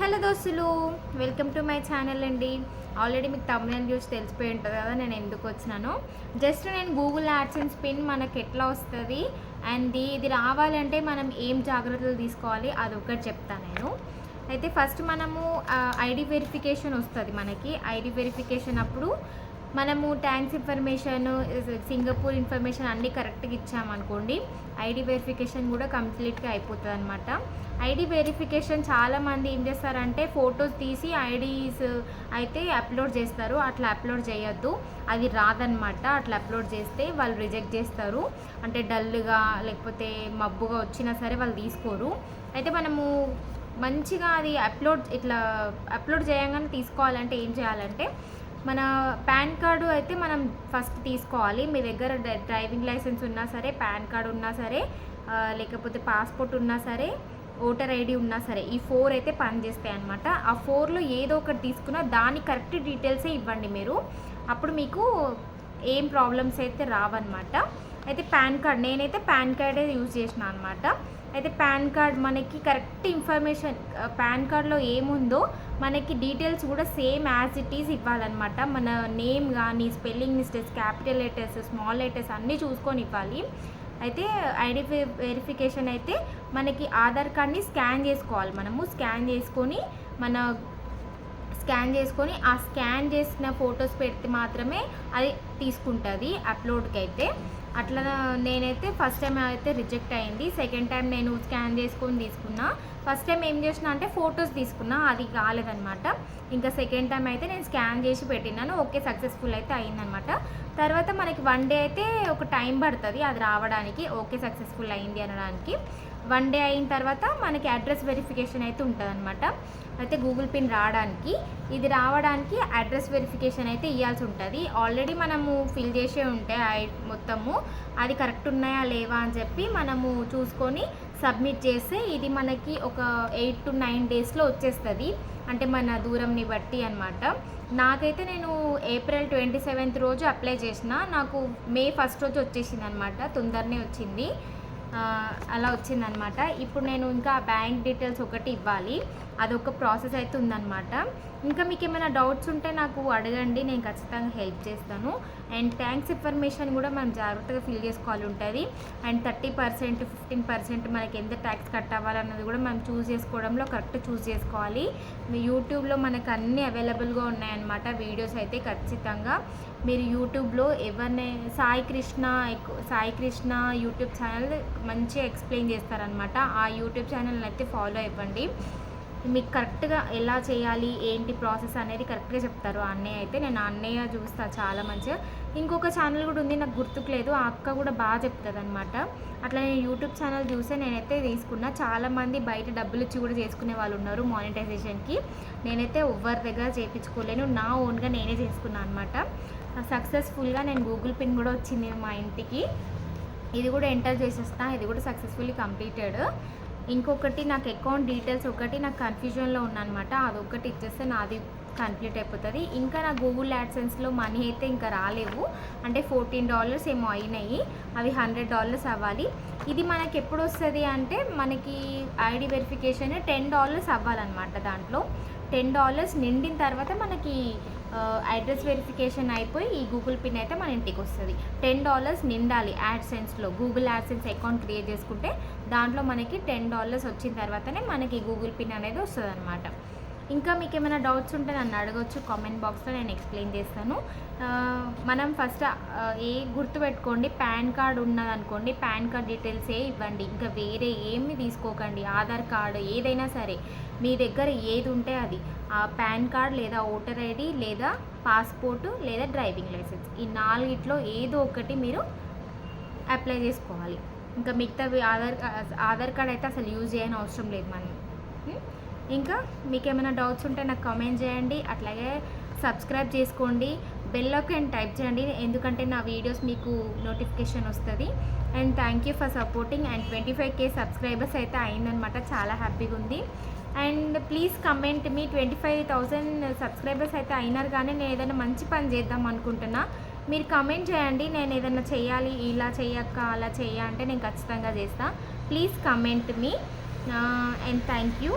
Hello దోస్తులు welcome to my channel అండి. Already మీకు తమిళ చూసి తెలిసిపోయి ఉంటుంది కదా నేను ఎందుకు వచ్చినాను. జస్ట్ నేను గూగుల్ యాడ్సెన్స్ పిన్ మనకు ఎట్లా వస్తుంది అండ్ ఇది రావాలంటే మనం ఏం జాగ్రత్తలు తీసుకోవాలి అది ఒకటి చెప్తాను నేను. అయితే ఫస్ట్ మనము ఐడి వెరిఫికేషన్ వస్తుంది మనకి. ఐడి వెరిఫికేషన్ అప్పుడు మనము ట్యాంక్స్ ఇన్ఫర్మేషన్ సింగపూర్ ఇన్ఫర్మేషన్ అన్నీ కరెక్ట్గా ఇచ్చామనుకోండి ఐడి వెరిఫికేషన్ కూడా కంప్లీట్గా అయిపోతుంది అనమాట ఐడి వెరిఫికేషన్ చాలామంది ఏం చేస్తారంటే ఫొటోస్ తీసి ఐడీస్ అయితే అప్లోడ్ చేస్తారు. అట్లా అప్లోడ్ చేయొద్దు. అది రాదనమాట అట్లా అప్లోడ్ చేస్తే వాళ్ళు రిజెక్ట్ చేస్తారు. అంటే డల్గా లేకపోతే మబ్బుగా వచ్చినా సరే వాళ్ళు తీసుకోరు. అయితే మనము మంచిగా అది అప్లోడ్ ఇట్లా అప్లోడ్ చేయగానే తీసుకోవాలంటే ఏం చేయాలంటే మన పాన్ కార్డు అయితే మనం ఫస్ట్ తీసుకోవాలి. మీ దగ్గర డ్రైవింగ్ లైసెన్స్ ఉన్నా సరే పాన్ కార్డు ఉన్నా సరే లేకపోతే పాస్పోర్ట్ ఉన్నా సరే ఓటర్ ఐడి ఉన్నా సరే ఈ ఫోర్ అయితే పనిచేస్తాయి అనమాట ఆ ఫోర్లో ఏదో ఒకటి తీసుకున్నా దాని కరెక్ట్ డీటెయిల్సే ఇవ్వండి మీరు. అప్పుడు మీకు ఏం ప్రాబ్లమ్స్ అయితే రావన్నమాట. అయితే పాన్ కార్డ్ నేనైతే పాన్ కార్డే యూజ్ చేసిన అనమాట అయితే పాన్ కార్డ్ మనకి కరెక్ట్ ఇన్ఫర్మేషన్ పాన్ కార్డ్లో ఏముందో మనకి డీటెయిల్స్ కూడా సేమ్ యాజ్ ఇట్ ఈజ్ ఇవ్వాలన్నమాట. మన నేమ్ కానీ spelling mistakes capital letters small letters అన్నీ చూసుకొని ఇవ్వాలి. అయితే ఐడి వెరిఫికేషన్ అయితే మనకి ఆధార్ కార్డ్ని స్కాన్ చేసుకోవాలి. మనము స్కాన్ చేసుకొని మన స్కాన్ చేసుకొని ఆ స్కాన్ చేసిన ఫొటోస్ పెడితే మాత్రమే అది తీసుకుంటుంది అప్లోడ్కి అయితే అట్లా నేనైతే ఫస్ట్ టైం అయితే రిజెక్ట్ అయింది. సెకండ్ టైం నేను స్కాన్ చేసుకొని తీసుకున్నా. ఫస్ట్ టైం ఏం చేసిన అంటే ఫొటోస్ తీసుకున్నా. అది కాలేదనమాట ఇంకా సెకండ్ టైం అయితే నేను స్కాన్ చేసి పెట్టినాను ఓకే సక్సెస్ఫుల్ అయితే అయిందనమాట తర్వాత మనకి వన్ డే అయితే ఒక టైం పడుతుంది అది రావడానికి. ఓకే సక్సెస్ఫుల్ అయింది అనడానికి. వన్ డే అయిన తర్వాత మనకి అడ్రస్ వెరిఫికేషన్ అయితే ఉంటుంది అయితే గూగుల్ పిన్ రావడానికి ఇది రావడానికి అడ్రస్ వెరిఫికేషన్ అయితే ఇవ్వాల్సి ఉంటుంది. ఆల్రెడీ మనము ఫిల్ చేసే ఉంటే మొత్తము అది కరెక్ట్ ఉన్నాయా లేవా అని చెప్పి మనము చూసుకొని సబ్మిట్ చేస్తే ఇది మనకి ఒక ఎయిట్ టు నైన్ డేస్లో వచ్చేస్తుంది. అంటే మన దూరంని బట్టి అనమాట నాకైతే నేను ఏప్రిల్ ట్వంటీ సెవెంత్ రోజు అప్లై చేసిన నాకు మే ఫస్ట్ రోజు వచ్చేసింది అనమాట తొందరనే వచ్చింది. అలా వచ్చిందనమాట ఇప్పుడు నేను ఇంకా బ్యాంక్ డీటెయిల్స్ ఒకటి ఇవ్వాలి. అదొక ప్రాసెస్ అయితే ఉందన్నమాట ఇంకా మీకు ఏమైనా డౌట్స్ ఉంటే నాకు అడగండి నేను ఖచ్చితంగా హెల్ప్ చేస్తాను. అండ్ థ్యాంక్స్ ఇన్ఫర్మేషన్ కూడా మనం జాగ్రత్తగా ఫిల్ చేసుకోవాలి ఉంటుంది. And thirty percent fifteen percent మనకి ఎంత ట్యాక్స్ కట్ అవ్వాలన్నది కూడా మనం చూస్ చేసుకోవడంలో కరెక్ట్ చూస్ చేసుకోవాలి. మీ యూట్యూబ్లో మనకు అన్నీ అవైలబుల్గా ఉన్నాయన్నమాట వీడియోస్ అయితే ఖచ్చితంగా. మీరు యూట్యూబ్లో ఎవరిని సాయి కృష్ణ సాయి కృష్ణ యూట్యూబ్ ఛానల్ మంచిగా ఎక్స్ప్లెయిన్ చేస్తారనమాట ఆ యూట్యూబ్ ఛానల్ని అయితే ఫాలో అవ్వండి. మీకు కరెక్ట్గా ఎలా చేయాలి ఏంటి ప్రాసెస్ అనేది కరెక్ట్గా చెప్తారు. ఆ అన్నయ్య అయితే నేను అన్నయ్య చూస్తా చాలా మంచిగా. ఇంకొక ఛానల్ కూడా ఉంది నాకు గుర్తుకులేదు ఆ అక్క కూడా బాగా చెప్తుంది అనమాట అట్లా నేను యూట్యూబ్ ఛానల్ చూసే నేనైతే తీసుకున్నా. చాలామంది బయట డబ్బులు ఇచ్చి కూడా చేసుకునే వాళ్ళు ఉన్నారు మానిటైజేషన్కి నేనైతే ఎవరి దగ్గర చేయించుకోలేను నా ఓన్గా నేనే చేసుకున్నాను అనమాట సక్సెస్ఫుల్గా నేను గూగుల్ పిన్ కూడా వచ్చింది మా ఇంటికి. ఇది కూడా ఎంటర్ చేసేస్తా. ఇది కూడా సక్సెస్ఫుల్లీ కంప్లీటెడ్ ఇంకొకటి నాకు అకౌంట్ డీటెయిల్స్ ఒకటి నాకు కన్ఫ్యూజన్లో ఉన్నమాట అదొకటి ఇచ్చేస్తే నాది కంప్లీట్ అయిపోతుంది. ఇంకా నా గూగుల్ యాడ్సెన్స్లో మనీ అయితే ఇంకా రాలేవు. అంటే ఫోర్టీన్ డాలర్స్ ఏమో అయినాయి. అవి హండ్రెడ్ డాలర్స్ అవ్వాలి. ఇది మనకి ఎప్పుడు వస్తుంది అంటే మనకి ఐడి వెరిఫికేషన్ టెన్ డాలర్స్ అవ్వాలన్నమాట దాంట్లో. టెన్ డాలర్స్ నిండిన తర్వాత మనకి అడ్రస్ వెరిఫికేషన్ అయిపోయి ఈ గూగుల్ పిన్ అయితే మన ఇంటికి వస్తుంది. టెన్ డాలర్స్ నిండాలి యాడ్సెన్స్లో గూగుల్ యాడ్సెన్స్ అకౌంట్ క్రియేట్ చేసుకుంటే దాంట్లో మనకి టెన్ డాలర్స్ వచ్చిన తర్వాతనే మనకి గూగుల్ పిన్ అనేది వస్తుంది అనమాట ఇంకా మీకు ఏమైనా డౌట్స్ ఉంటే నన్ను అడగొచ్చు కామెంట్ బాక్స్లో నేను ఎక్స్ప్లెయిన్ చేస్తాను. మనం ఫస్ట్ ఏ గుర్తుపెట్టుకోండి పాన్ కార్డ్ ఉన్నదనుకోండి పాన్ కార్డ్ డీటెయిల్స్ ఏ ఇవ్వండి ఇంకా వేరే ఏమి తీసుకోకండి ఆధార్ కార్డు ఏదైనా సరే మీ దగ్గర ఏది ఉంటే అది ఆ పాన్ కార్డ్ లేదా ఓటర్ ఐడి లేదా పాస్పోర్టు లేదా డ్రైవింగ్ లైసెన్స్ ఈ నాలుగిట్లో ఏదో ఒకటి మీరు అప్లై చేసుకోవాలి. ఇంకా మిగతావి ఆధార్ ఆధార్ కార్డ్ అయితే అసలు యూజ్ చేయని అవసరం లేదు మనం. ఇంకా మీకు ఏమైనా డౌట్స్ ఉంటే నాకు కామెంట్ చేయండి. అట్లాగే సబ్స్క్రైబ్ చేసుకోండి. బెల్ అని టైప్ చేయండి. ఎందుకంటే నా వీడియోస్ మీకు నోటిఫికేషన్ వస్తుంది. And thank you for supporting. And twenty five K subscribers అయితే అయిందనమాట చాలా హ్యాపీగా ఉంది. అండ్ ప్లీజ్ కమెంట్ మీ ట్వంటీ ఫైవ్ థౌజండ్ సబ్స్క్రైబర్స్ అయితే అయినారు కానీ నేను ఏదైనా మంచి పని చేద్దాం అనుకుంటున్నా. మీరు కమెంట్ చేయండి. నేను ఏదైనా చేయాలి ఇలా చేయక్క అలా చేయ అంటే నేను ఖచ్చితంగా చేస్తాను please comment me. And thank you.